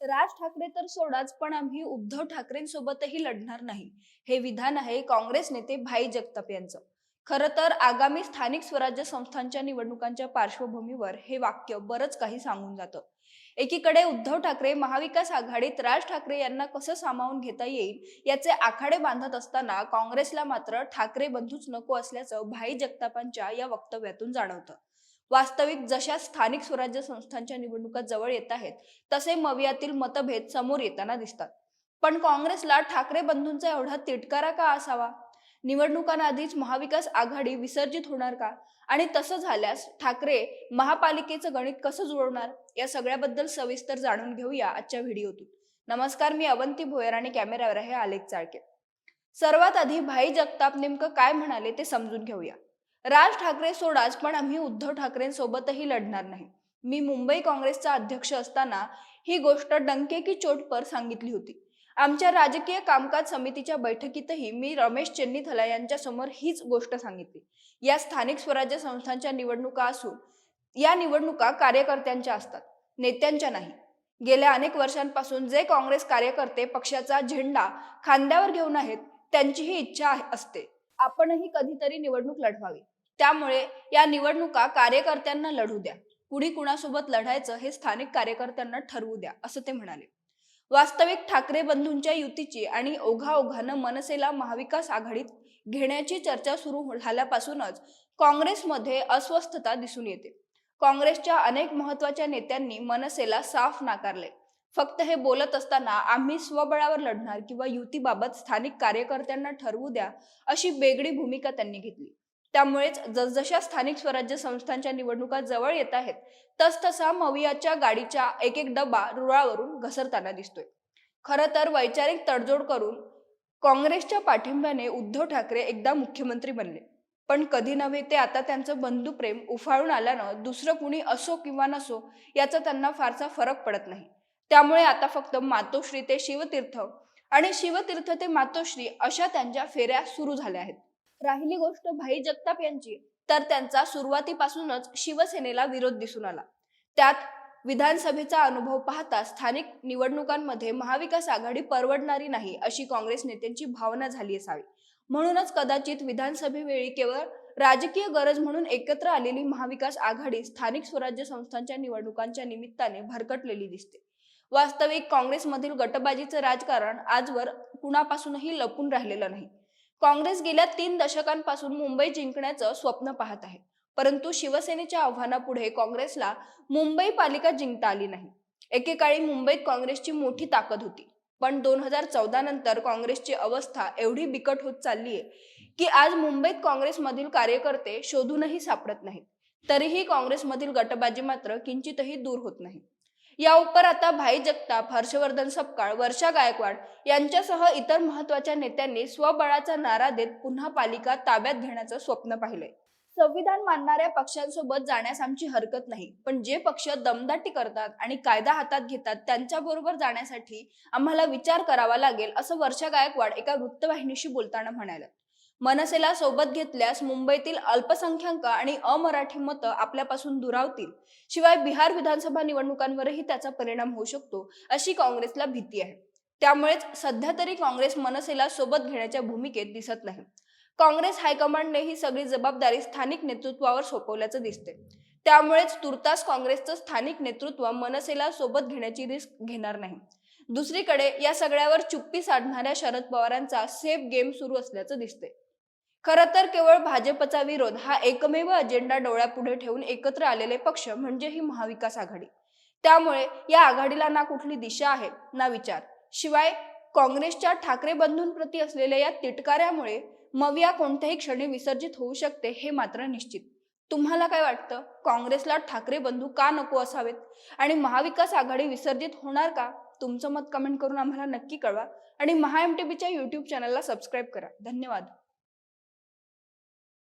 राज ठाकरे तर सोडाच पण आम्ही उद्धव ठाकरेंसोबतही लढणार नाही. हे विधान आहे काँग्रेस नेते भाई जगताप यांचं. खरं तर आगामी स्थानिक स्वराज्य संस्थांच्या निवडणुकांच्या पार्श्वभूमीवर हे वाक्य बरंच काही सांगून जातं. एकीकडे उद्धव ठाकरे महाविकास आघाडीत राज ठाकरे यांना कसं सामावून घेता येईल याचे आखाडे बांधत असताना काँग्रेसला मात्र ठाकरे बंधूच नको असल्याचं भाई जगतापांच्या या वक्तव्यातून जाणवतं. वास्तविक जशा स्थानिक स्वराज्य संस्थांच्या निवडणुका जवळ येत आहेत तसे मवियातील मतभेद समोर येताना दिसतात. पण काँग्रेसला ठाकरे बंधूंचा एवढा तिटकारा का असावा? निवडणुकांना आधीच महाविकास आघाडी विसर्जित होणार का? आणि तसं झाल्यास ठाकरे महापालिकेचं गणित कसं जुळवणार? या सगळ्याबद्दल सविस्तर जाणून घेऊया आजच्या व्हिडिओतून. नमस्कार मी अवंती भोयर आणि कॅमेऱ्यावर आहे आलेख चाळके सर्वात आधी भाई जगताप नेमकं काय म्हणाले ते समजून घेऊया. राज ठाकरे सोडाच पण आम्ही उद्धव ठाकरेंसोबतही लढणार नाही. मी मुंबई काँग्रेसचा अध्यक्ष असताना ही गोष्ट डंके की चोटपर सांगितली होती. आमच्या राजकीय कामकाज समितीच्या बैठकीतही मी रमेश चेन्नीथला यांच्या समोर हीच गोष्ट सांगितली. या स्थानिक स्वराज्य संस्थांच्या निवडणुका असून या निवडणुका कार्यकर्त्यांच्या असतात नेत्यांच्या नाही. गेल्या अनेक वर्षांपासून जे काँग्रेस कार्यकर्ते पक्षाचा झेंडा खांद्यावर घेऊन आहेत त्यांचीही इच्छा असते. आपणही कधीतरी निवडणूक लढवावी. त्यामुळे या निवडणुका कार्यकर्त्यांना लढू द्या. कुणी कुणासोबत लढायचं हे स्थानिक कार्यकर्त्यांना ठरवू द्या असं ते म्हणाले. वास्तविक ठाकरे बंधूंच्या युतीची आणि ओघाओघानं मनसेला महाविकास आघाडीत घेण्याची चर्चा सुरू झाल्यापासूनच काँग्रेसमध्ये अस्वस्थता दिसून येते. काँग्रेसच्या अनेक महत्त्वाच्या नेत्यांनी मनसेला साफ नाकारले. फक्त हे बोलत असताना आम्ही स्वबळावर लढणार किंवा युतीबाबत स्थानिक कार्यकर्त्यांना ठरवू द्या अशी वेगळी भूमिका त्यांनी घेतली. त्यामुळेच जसजशा स्थानिक स्वराज्य संस्थांच्या निवडणुका जवळ येत आहेत तसतसा मवियाच्या गाडीच्या एक एक डबा रुळावरून घसरताना दिसतोय. खरं तर वैचारिक तडजोड करून काँग्रेसच्या पाठिंब्याने उद्धव ठाकरे एकदा मुख्यमंत्री बनले. पण कधी नव्हे ते आता त्यांचं बंधुप्रेम उफाळून आल्यानं दुसरं कुणी असो किंवा नसो याचा त्यांना फारसा फरक पडत नाही. त्यामुळे आता फक्त मातोश्री ते शिवतीर्थ आणि शिवतीर्थ ते मातोश्री अशा त्यांच्या फेऱ्या सुरू झाल्या आहेत. राहिली गोष्ट भाई जगताप यांची तर त्यांचा सुरुवातीपासूनच शिवसेनेला विरोध दिसून आला. त्यात विधानसभेचा अनुभव पाहता स्थानिक निवडणुकांमध्ये महाविकास आघाडी परवडणारी नाही अशी काँग्रेस नेत्यांची भावना झाली असावी. म्हणूनच कदाचित विधानसभेवेळी केवळ राजकीय गरज म्हणून एकत्र आलेली महाविकास आघाडी स्थानिक स्वराज्य संस्थांच्या निवडणुकांच्या निमित्ताने भरकटलेली दिसते. वास्तविक काँग्रेसमधील गटबाजीचं राजकारण आजवर कुणापासूनही लपून राहिलेलं नाही. काँग्रेस गेल्या तीन दशकांपासून मुंबई जिंकण्याचं स्वप्न पाहत आहे. परंतु शिवसेनेच्या आव्हानापुढे काँग्रेसला मुंबई पालिका जिंकता आली नाही. एकेकाळी मुंबईत काँग्रेसची मोठी ताकद होती. पण दोन हजार चौदा नंतर काँग्रेसची अवस्था एवढी बिकट होत चालली आहे की आज मुंबईत काँग्रेसमधील कार्यकर्ते शोधूनही सापडत नाहीत. तरीही काँग्रेसमधील गटबाजी मात्र किंचितही दूर होत नाही. या उपर आता भाई जगताप हर्षवर्धन सपकाळ वर्षा गायकवाड यांच्यासह इतर महत्त्वाच्या नेत्यांनी स्वबळाचा नारा देत पुन्हा पालिका ताब्यात घेण्याचं स्वप्न पाहिलंय. संविधान मानणाऱ्या पक्षांसोबत जाण्यास आमची हरकत नाही पण जे पक्ष दमदाटी करतात आणि कायदा हातात घेतात त्यांच्या बरोबर जाण्यासाठी आम्हाला विचार करावा लागेल असं वर्षा गायकवाड एका वृत्तवाहिनीशी बोलताना म्हणाल्या. मनसेला सोबत घेतल्यास मुंबईतील अल्पसंख्याक आणि अमराठी मतं आपल्यापासून दुरावतील. शिवाय बिहार विधानसभा निवडणुकांवरही त्याचा परिणाम होऊ शकतो अशी काँग्रेसला भीती आहे. त्यामुळेच सध्या तरी काँग्रेस मनसेला सोबत घेण्याच्या भूमिकेत दिसत नाही. काँग्रेस हायकमांडने ही सगळी जबाबदारी स्थानिक नेतृत्वावर सोपवल्याचं दिसते त्यामुळेच तुर्तास काँग्रेसचं स्थानिक नेतृत्व मनसेला सोबत घेण्याची रिस्क घेणार नाही. दुसरीकडे या सगळ्यावर चुप्पी साधणाऱ्या शरद पवारांचा सेफ गेम सुरू असल्याचं दिसते खरं तर केवळ भाजपचा विरोध हा एकमेव अजेंडा डोळ्यापुढे ठेवून एकत्र आलेले पक्ष म्हणजे ही महाविकास आघाडी. त्यामुळे या आघाडीला ना कुठली दिशा आहे ना विचार. शिवाय काँग्रेसच्या ठाकरे बंधूंप्रती असलेल्या या तिटकाऱ्यामुळे मविया कोणत्याही क्षणी विसर्जित होऊ शकते हे मात्र निश्चित. तुम्हाला काय वाटतं? काँग्रेसला ठाकरे बंधू का नको असावेत? आणि महाविकास आघाडी विसर्जित होणार का? तुमचं मत कमेंट करून आम्हाला नक्की कळवा. आणि महा एम टी बीच्या युट्यूब चॅनलला सबस्क्राईब करा. धन्यवाद.